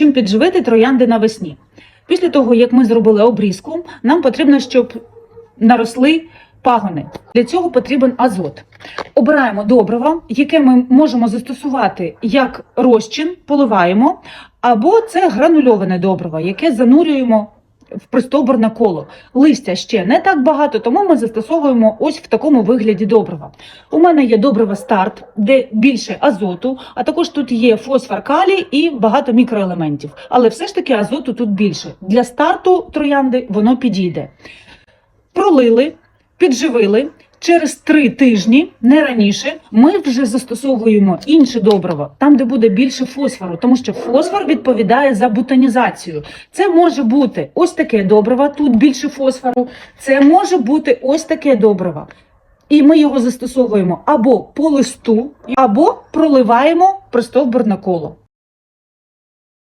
Чим підживити троянди навесні? Після того, як ми зробили обрізку, нам потрібно, щоб наросли пагони. Для цього потрібен азот. Обираємо добриво, яке ми можемо застосувати як розчин, поливаємо, або це гранульоване добриво, яке занурюємо в пристоборне коло. Листя ще не так багато, тому ми застосовуємо ось в такому вигляді добрива. У мене є добриво старт, де більше азоту, а також тут є фосфор, калій і багато мікроелементів. Але все ж таки азоту тут більше. Для старту троянди воно підійде. Пролили, підживили. Через три тижні, не раніше, ми вже застосовуємо інше добриво, там, де буде більше фосфору, тому що фосфор відповідає за бутонізацію. Це може бути ось таке добриво, тут більше фосфору. Це може бути ось таке добриво. І ми його застосовуємо або по листу, або проливаємо пристовбурне коло.